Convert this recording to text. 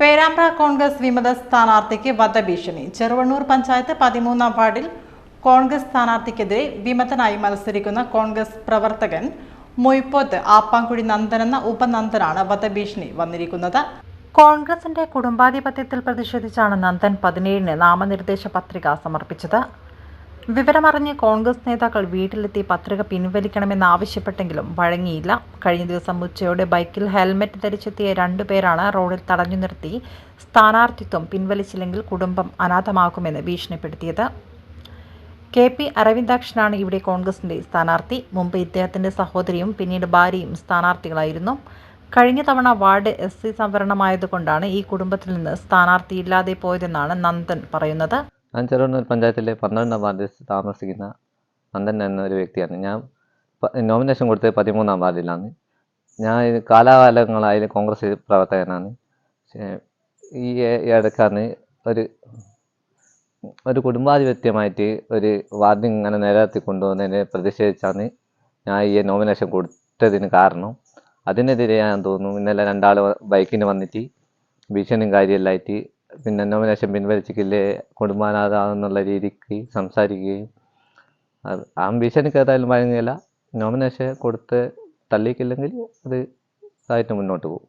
പേരാമ്പ്ര കോൺഗ്രസ് വിമത സ്ഥാനാർത്ഥിക്ക് വധഭീഷണി. ചെറുവണ്ണൂർ പഞ്ചായത്ത് പതിമൂന്നാം വാർഡിൽ കോൺഗ്രസ് സ്ഥാനാർത്ഥിക്കെതിരെ വിമതനായി മത്സരിക്കുന്ന കോൺഗ്രസ് പ്രവർത്തകൻ മൊയ്പോത്ത് ആപ്പാങ്കുഴി നന്ദൻ എന്ന ഉപനന്ദനാണ് വധഭീഷണി വന്നിരിക്കുന്നത്. കോൺഗ്രസിന്റെ കുടുംബാധിപത്യത്തിൽ പ്രതിഷേധിച്ചാണ് നന്ദൻ പതിനേഴിന് നാമനിർദ്ദേശ പത്രിക സമർപ്പിച്ചത്. വിവരമറിഞ്ഞ് കോൺഗ്രസ് നേതാക്കൾ വീട്ടിലെത്തി പത്രിക പിൻവലിക്കണമെന്നാവശ്യപ്പെട്ടെങ്കിലും വഴങ്ങിയില്ല. കഴിഞ്ഞ ദിവസം ഉച്ചയോടെ ബൈക്കിൽ ഹെൽമെറ്റ് ധരിച്ചെത്തിയ രണ്ടുപേരാണ് റോഡിൽ തടഞ്ഞു നിർത്തി. സ്ഥാനാർത്ഥിത്വം പിൻവലിച്ചില്ലെങ്കിൽ കുടുംബം അനാഥമാക്കുമെന്ന് ഭീഷണിപ്പെടുത്തിയത്. കെ പി അരവിന്ദാക്ഷനാണ് ഇവിടെ കോൺഗ്രസിന്റെ സ്ഥാനാർത്ഥി. മുമ്പ് ഇദ്ദേഹത്തിന്റെ സഹോദരിയും പിന്നീട് ഭാര്യയും സ്ഥാനാർത്ഥികളായിരുന്നു. കഴിഞ്ഞ തവണ വാർഡ് എസ് സി സംവരണമായതുകൊണ്ടാണ് ഈ കുടുംബത്തിൽ നിന്ന് സ്ഥാനാർത്ഥിയില്ലാതെ പോയതെന്നാണ് നന്ദൻ പറയുന്നത്. ഞാൻ ചെറുവണ്ണൂർ പഞ്ചായത്തിലെ പന്ത്രണ്ടാം വാർഡിൽ താമസിക്കുന്ന നന്ദൻ എന്നൊരു വ്യക്തിയാണ്. ഞാൻ നോമിനേഷൻ കൊടുത്തത് പതിമൂന്നാം വാർഡിലാണ്. ഞാൻ കാലാകാലങ്ങളായി കോൺഗ്രസ് പ്രവർത്തകനാണ്. ഈ ഇടക്കാണ് ഒരു ഒരു കുടുംബാധിപത്യമായിട്ട് ഒരു വാർഡ് ഇങ്ങനെ നിലനിർത്തി കൊണ്ടുപോകുന്നതിനെ പ്രതിഷേധിച്ചാണ് ഞാൻ ഈ നോമിനേഷൻ കൊടുത്തതിന് കാരണം. അതിനെതിരെ ഞാൻ തോന്നുന്നു. ഇന്നലെ രണ്ടാൾ ബൈക്കിന് വന്നിട്ട് ഭീഷണിയും കാര്യമെല്ലാമായിട്ട് പിന്നെ നോമിനേഷൻ പിൻവലിച്ചിട്ടില്ലേ കുടുംബാനാഥാന്നുള്ള രീതിക്ക് സംസാരിക്കുകയും. അത് ആ ഭീഷണിക്ക് ഏതായാലും വഴങ്ങിയില്ല നോമിനേഷൻ കൊടുത്ത് തള്ളിയിട്ടില്ലെങ്കിൽ അത് ഇതായിട്ട് മുന്നോട്ട് പോകും.